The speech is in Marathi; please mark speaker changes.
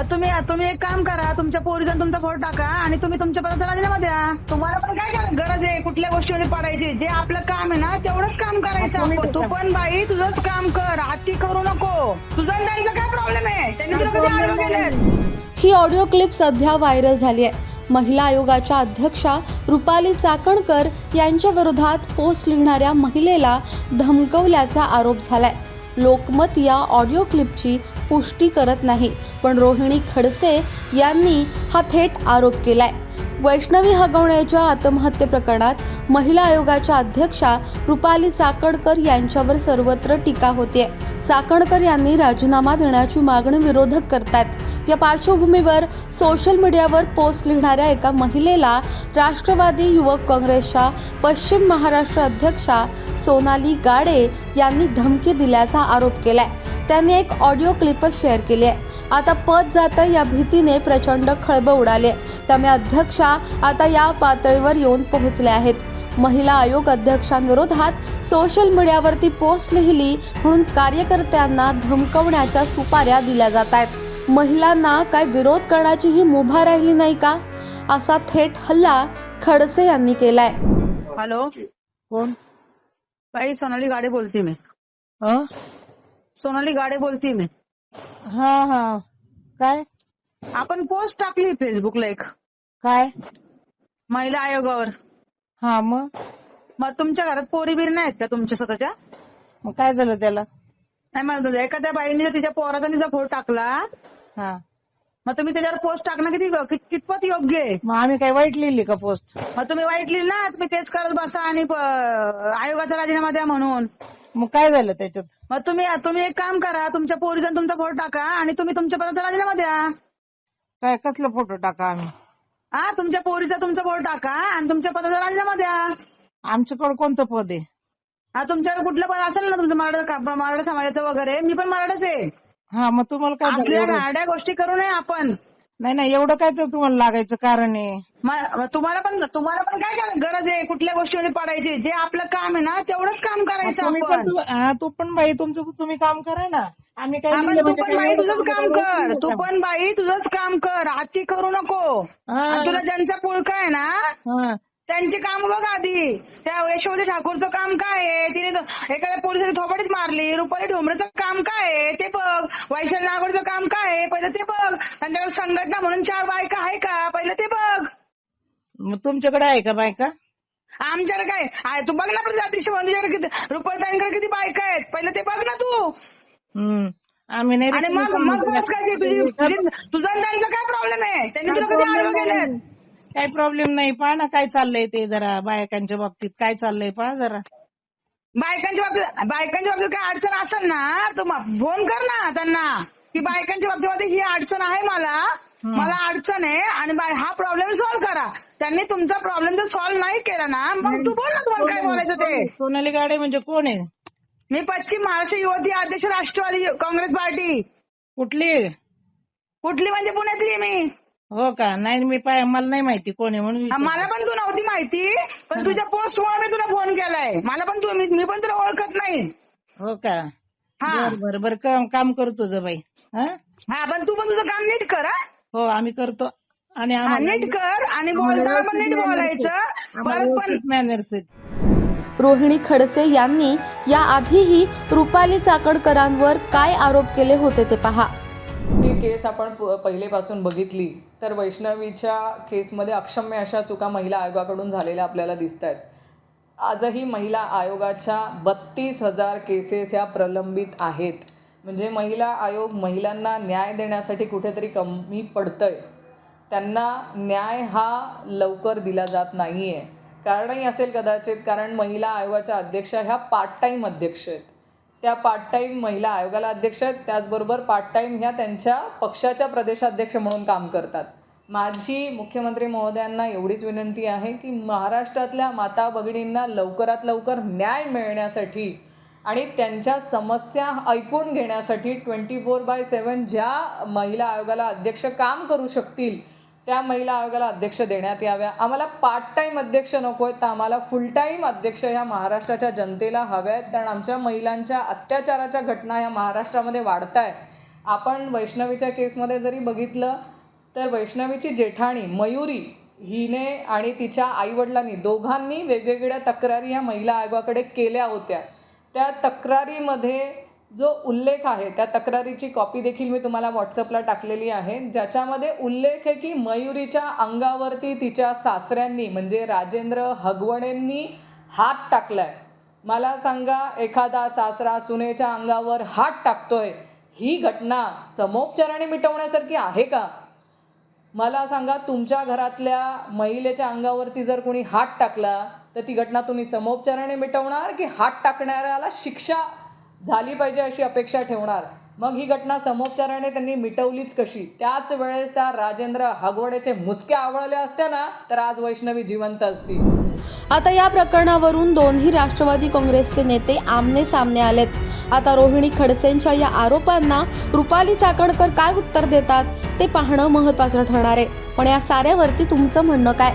Speaker 1: मग तुम्ही तुम्ही एक काम करा तुमच्या पोरीचा तुमचा फोटो टाका आणि तुम्ही तुमच्या पदाचा राजीनामा द्या. तुम्हाला पण काय करा- गरज आहे कुठल्या गोष्टीमध्ये पडायची. जे आपलं काम आहे ना तेवढंच काम करायचं. आपण. तू पण बाई तुझंच काम कर. हाती करू नको. तुझा आणि त्यांचा काय प्रॉब्लेम आहे? त्यांनी तुला कधी आडवं केलं
Speaker 2: ही ऑडिओ क्लिप सध्या व्हायरल झाली आहे. महिला आयोगाच्या अध्यक्षा रुपाली चाकणकर यांच्या विरोधात पोस्ट लिहिणाऱ्या महिलेला धमकवल्याचा आरोप झालाय. लोकमत या ऑडिओ क्लिपची पुष्टी करत नाही. पण रोहिणी खडसे यांनी हा थेट आरोप केलाय. वैष्णवी हगवण्याच्या आत्महत्ये प्रकरणात महिला आयोगाच्या अध्यक्षा रुपाली चाकणकर यांच्यावर सर्वत्र टीका होते चाकणकर यांनी राजीनामा देण्याची मागणी विरोधक करतात या पार्श्वभूमीवर सोशल मीडियावर पोस्ट लिहिणाऱ्या एका महिलेला राष्ट्रवादी युवक काँग्रेसच्या पश्चिम महाराष्ट्र अध्यक्षा सोनाली गाडे यांनी धमकी दिल्याचा आरोप केलाय. त्यांनी एक ऑडिओ क्लिपच शेअर केली आहे. आता पद जातं या भीतीने प्रचंड खळबळ उडाले त्यामुळे अध्यक्षा आता या पातळीवर येऊन पोहोचल्या आहेत. महिला आयोग अध्यक्षांविरोधात सोशल मीडियावरती पोस्ट लिहिली म्हणून कार्यकर्त्यांना धमकवण्याच्या सुपाऱ्या दिल्या जात आहेत. महिलांना काय विरोध करण्याची ही मुभा राहिली नाही का? असा थेट हल्ला खडसे यांनी केलाय.
Speaker 1: हॅलो.
Speaker 3: कोण?
Speaker 1: बाई सोनाली गाडे बोलते मी? सोनाली गाडे बोलते मी.
Speaker 3: हा हा. काय?
Speaker 1: आपण पोस्ट टाकली फेसबुकला एक.
Speaker 3: काय?
Speaker 1: महिला आयोगावर.
Speaker 3: हा मग?
Speaker 1: मग तुमच्या घरात पोरी बिरी नाहीत का तुमच्या स्वतःच्या?
Speaker 3: मग काय झालं त्याला?
Speaker 1: नाही म्हणत होते, एखाद्या बाईने जर तिच्या पोराचा तिचा फोटो टाकला
Speaker 3: हा.
Speaker 1: मग तुम्ही त्याच्यावर पोस्ट टाकणं किती कित- कितपत योग्य आहे?
Speaker 3: मग आम्ही काय वाईट लिहिली का पोस्ट
Speaker 1: मग तुम्ही वाईट लिहिलं ना तुम्ही तेच करत बसा आणि प- आयोगाचा राजीनामा द्या म्हणून.
Speaker 3: मग काय झालं त्याच्यात?
Speaker 1: मग तुम्ही तुम्ही एक काम करा तुमच्या पोरीचा तुमचा फोटो टाका आणि तुम्ही तुमच्या पदाचा राजीनामा द्या.
Speaker 3: काय कसला फोटो टाका आम्ही?
Speaker 1: हा तुमच्या पोरीचा तुमचा फोटो टाका आणि तुमच्या पदाचा राजीनामा द्या.
Speaker 3: आमच्याकडे कोणतं पद आहे?
Speaker 1: हा तुमच्याकडे कुठलं पद असेल ना तुमचं मराठा मराठा समाजाचं वगैरे? मी पण मराठाच आहे.
Speaker 3: हा मग तुम्हाला काय
Speaker 1: असल्या? गाड्या गोष्टी करू नये आपण.
Speaker 3: नाही नाही एवढं काय तर तुम्हाला लागायचं कारण आहे.
Speaker 1: म- तुम्हाला पण तुम्हाला पण काय करा- गरज आहे कुठल्या गोष्टीमध्ये पडायची. जे आपलं काम आहे ना तेवढंच काम करायचं
Speaker 3: तुम्ही पण
Speaker 1: आपण.
Speaker 3: तू- हा, तू पण बाई तुमचं तुम्ही काम करा ना. आम्ही काय
Speaker 1: हा, पण
Speaker 3: लिहिलं
Speaker 1: तू
Speaker 3: म्हणजे
Speaker 1: पण
Speaker 3: काय
Speaker 1: बाई
Speaker 3: एवढं
Speaker 1: तुझंच काम
Speaker 3: काम
Speaker 1: कर. तू? पण बाई तुझंच काम कर. हाती करू नको.
Speaker 3: हा.
Speaker 1: आणि तुला ज्यांचा पुळका आहे ना
Speaker 3: हा.
Speaker 1: त्यांची काम बघ आधी. त्या यशोमती ठाकूरचं काम काय आहे? तिने एखाद्या पोलिसाची थोपडीच मारली रुपाली ढोंबरेचं काम काय आहे? ते बघ. वैशाली नागोडचं काम काय आहे? पहिलं ते बघ. त्यांच्याकडे संघटना म्हणून चार बायका आहे का? पहिलं ते बघ.
Speaker 3: मग तुमच्याकडे आहे का बायका?
Speaker 1: आमच्याकडे काय? आहे. तू बघ ना जाती तुझ्याकडे किती रुपालीताईंकडे किती बायका आहेत. पहिलं ते बघ ना तू.
Speaker 3: आम्ही नाही
Speaker 1: आणि मग मग बस काय ते? तुझी
Speaker 3: करत.
Speaker 1: तुझी- तुझा आणि त्यांचा काय प्रॉब्लेम आहे त्यांनी तुला कधी आडवं केलं
Speaker 3: काही प्रॉब्लेम नाही. पहा ना काय चाललंय ते जरा बायकांच्या बाबतीत. काय चाललंय पहा जरा.
Speaker 1: बायकांच्या बाबतीत बायकांच्या बाबतीत काय अडचण असेल ना मग फोन कर ना त्यांना. की बायकांच्या बाबतीमध्ये ही अडचण आहे मला. मला अडचण आहे आणि बाय- हा प्रॉब्लेम सॉल्व्ह करा. त्यांनी तुमचा प्रॉब्लेम जर सॉल्व्ह नाही केला ना मग तू बोल ना तुम्हाला काय बोलायचं ते.
Speaker 3: सोनाली गाडे म्हणजे कोण आहे?
Speaker 1: मी पश्चिम महाराष्ट्र युवती अध्यक्ष राष्ट्रवादी काँग्रेस पार्टी.
Speaker 3: कुठली?
Speaker 1: कुठली म्हणजे पुण्यातली मी.
Speaker 3: हो का? नाही मी पाय मला नाही माहिती कोण आहे म्हणून
Speaker 1: हा,
Speaker 3: विचारलं.
Speaker 1: मला पण तू नव्हती माहिती पण तुझ्या पोस्टमुळे मी तुला फोन केलाय. मला पण तू मी मी पण तुला ओळखत नाही.
Speaker 3: हो का?
Speaker 1: हा.
Speaker 3: बर बर बर काम काम करू तुझं बाई. हा?
Speaker 1: हा पण तू पण तुझं काम नीट कर हा.
Speaker 3: हो आम्ही करतो. आणि
Speaker 1: हा,
Speaker 3: आम्हाला
Speaker 1: नीट कर आणि बोलताना पण नीट बोलायचं. परत पण
Speaker 3: मॅनर्स आहेत.
Speaker 2: रोहिणी खडसे यांनी याआधीही रुपाली चाकणकरांवर काय आरोप केले होते ते पहा.
Speaker 4: ती केस आपण प- पहिलेपासून बघितली तर वैष्णवीच्या केसमध्ये अक्षम्य अशा चुका महिला आयोगाकडून झालेल्या आपल्याला दिसत आहेत आजही महिला आयोगाच्या बत्तीस हजार केसेस या प्रलंबित आहेत. म्हणजे महिला आयोग महिलांना न्याय देण्यासाठी कुठेतरी कमी पडतं आहे त्यांना न्याय हा लवकर दिला जात नाही आहे कारणही असेल कदाचित कारण महिला आयोगाच्या अध्यक्षा ह्या पार्ट टाईम अध्यक्ष आहेत. त्या पार्ट टाईम महिला आयोगाला अध्यक्ष आहेत. त्याचबरोबर पार्ट टाईम ह्या त्यांच्या पक्षाच्या प्रदेशाध्यक्ष म्हणून काम करतात. माझी मुख्यमंत्री महोदयांना एवढीच विनंती आहे की महाराष्ट्रातल्या माता भगिनींना लवकरात लवकर न्याय मिळण्यासाठी आणि त्यांच्या समस्या ऐकून घेण्यासाठी ट्वेंटी फोर बाय सेवन ज्या महिला आयोगाला अध्यक्ष काम करू शकतील त्या महिला आयोगाला अध्यक्ष देण्यात याव्या. आम्हाला पार्ट टाईम अध्यक्ष नको आहेत तर आम्हाला फुल टाईम अध्यक्ष ह्या महाराष्ट्राच्या जनतेला हव्या आहेत. कारण आमच्या महिलांच्या अत्याचाराच्या घटना ह्या महाराष्ट्रामध्ये वाढत आहेत आपण वैष्णवीच्या केसमध्ये जरी बघितलं तर वैष्णवीची जेठाणी मयुरी हिने आणि तिच्या आईवडिलांनी दोघांनी वेगवेगळ्या तक्रारी ह्या महिला आयोगाकडे केल्या होत्या. त्या तक्रारीमध्ये जो उल्लेख आहे त्या तक्रारीची कॉपी देखील मी तुम्हाला व्हॉट्सअपला टाकलेली आहे. ज्याच्यामध्ये उल्लेख आहे की मयुरीच्या अंगावरती तिच्या सासऱ्यांनी म्हणजे राजेंद्र हगवणेंनी हात टाकलाय. मला सांगा एखादा सासरा सुनेच्या अंगावर हात टाकतोय ही घटना समोपचाराने मिटवण्यासारखी आहे का? मला सांगा तुमच्या घरातल्या महिलेच्या अंगावरती जर कोणी हात टाकला तर ती घटना तुम्ही समोपचाराने मिटवणार की हात टाकणाऱ्याला शिक्षा झाली पाहिजे अशी अपेक्षा ठेवणार. मग ही घटना समोपचाराने त्यांनी मिटवलीच कशी? त्याच वेळेस त्या राजेंद्र हगवडेचे मुसके आवळले असत्या ना तर आज वैष्णवी जिवंत असती
Speaker 2: आता या प्रकरणावरून दोन्ही राष्ट्रवादी काँग्रेसचे नेते आमने सामने आलेत. आता रोहिणी खडसेंच्या या आरोपांना रुपाली चाकणकर काय उत्तर देतात ते पाहणं महत्त्वाचं ठरणार आहे. पण या साऱ्यावरती तुमचं म्हणणं काय?